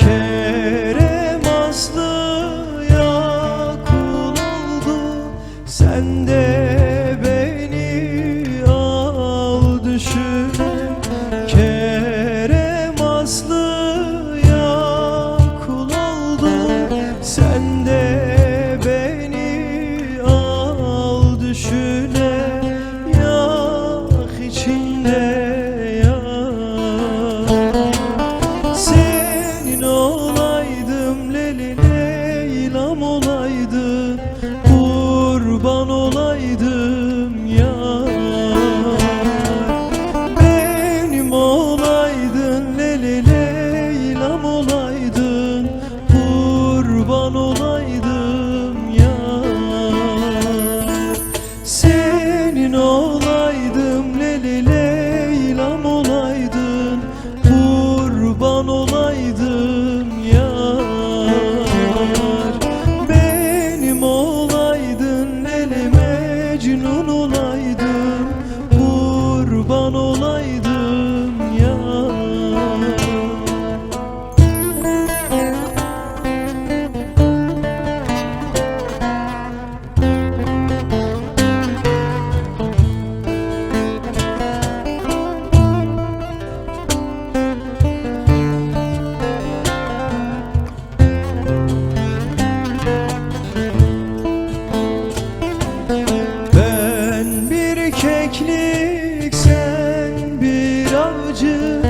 Kerem Aslı'ya kul oldu. Sende kurban olaydım ya. Senin olaydım Leyli Leylam olaydın. Kurban olaydım ya Benim olaydın Leyli Mecnun olaydın. Kurban olaydım. 我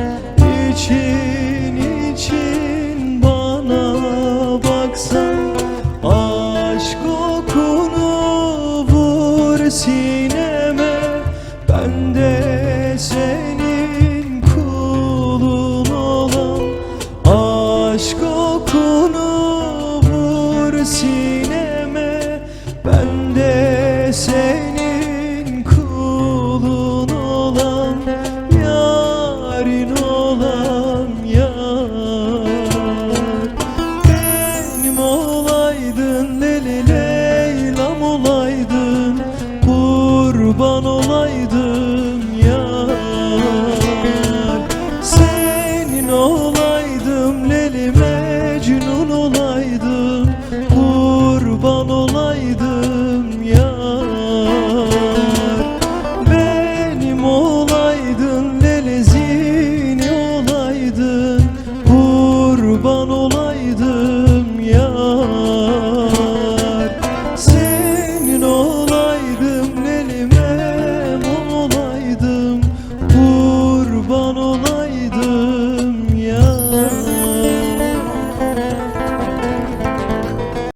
kurban olaydım bono